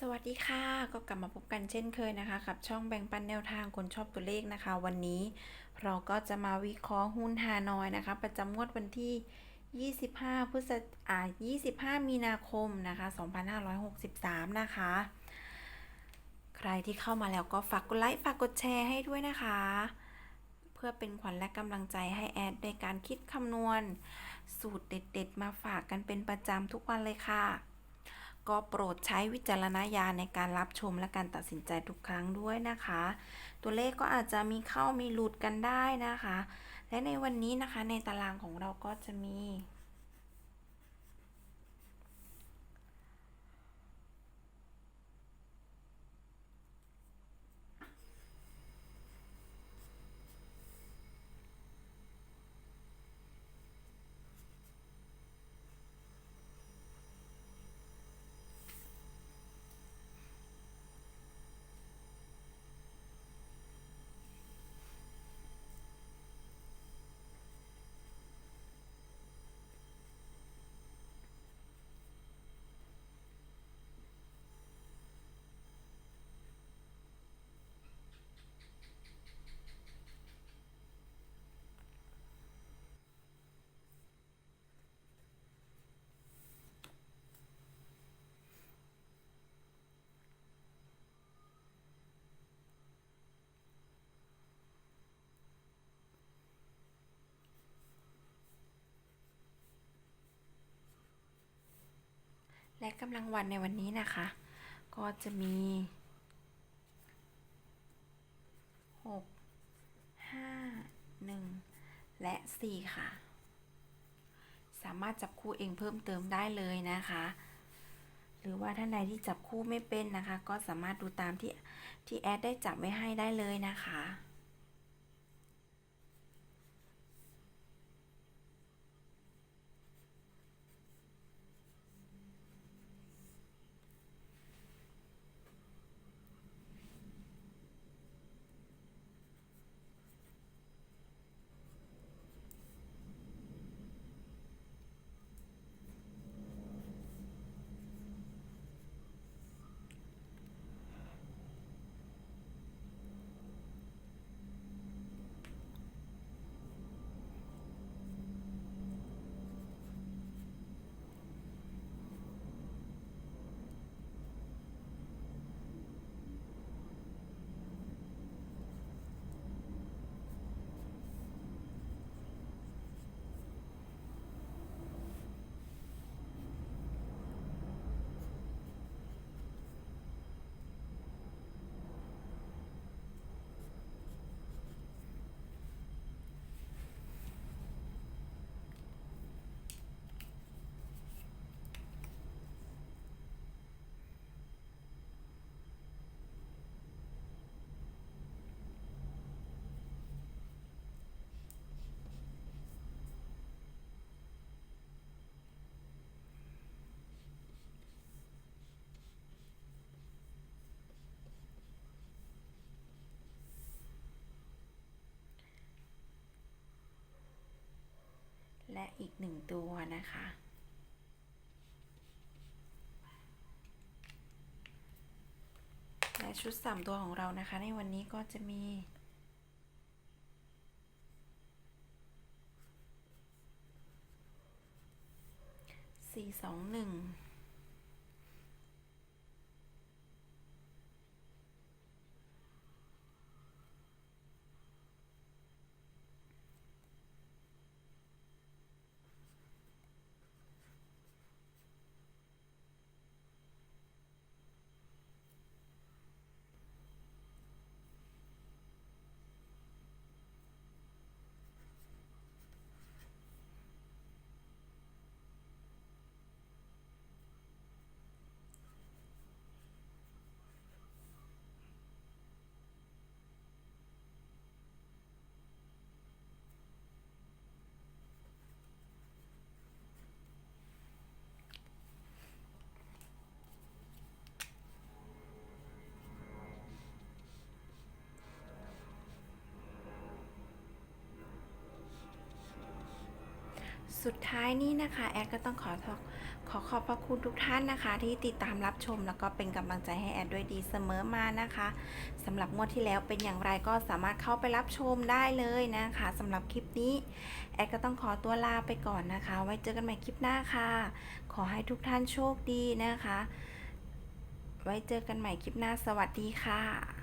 สวัสดีค่ะ ก็กลับมาพบกันเช่นเคยนะคะ กับช่องแบ่งปันแนวทางคนชอบตัวเลขนะคะ วันนี้เราก็จะมาวิเคราะห์หุ้นฮานอยนะคะ ประจำงวดวันที่ 25 พฤศจิอ่า25 มีนาคมนะคะ 2563 นะคะ ใครที่เข้ามาแล้วก็ฝากกดไลค์ฝากกดแชร์ให้ด้วยนะคะ เพื่อเป็นขวัญและกำลังใจให้แอดในการคิดคำนวณ สูตรเด็ด ๆ มาฝากกันเป็นประจำทุกวันเลยค่ะ ก็โปรดใช้วิจารณญาณในการรับชมและการตัดสินใจทุกครั้งด้วยนะคะ ตัวเลขก็อาจจะมีเข้ามีหลุดกันได้นะคะ และในวันนี้นะคะในตารางของเราก็จะมี และกำลังวันในวันนี้นะคะ ก็จะมี 6 5 1 และ 4 ค่ะ สามารถจับคู่เองเพิ่มเติมได้เลยนะคะ หรือว่าท่านใดที่จับคู่ไม่เป็นนะคะ ก็สามารถดูตามที่ที่แอดได้จับไว้ให้ได้เลยนะคะ และอีกหนึ่งตัวนะคะ และชุดสามตัวของเรานะคะ ในวันนี้ก็จะมีสี่สองหนึ่ง สุดท้ายนี้นะคะแอดก็ต้องขอขออขอบพระคุณทุกท่านนะคะ ที่ติดตามรับชมแล้วก็เป็นกำลังใจให้แอดด้วยดีเสมอมานะคะสำหรับงวดที่แล้วเป็นอย่างไรก็สามารถเข้าไปรับชมได้เลยนะคะสำหรับคลิปนี้แอดก็ต้องขอตัวลาไปก่อนนะคะ ไว้เจอกันใหม่คลิปหน้าค่ะ ขอให้ทุกท่านโชคดีนะคะ ไว้เจอกันใหม่คลิปหน้าสวัสดีค่ะ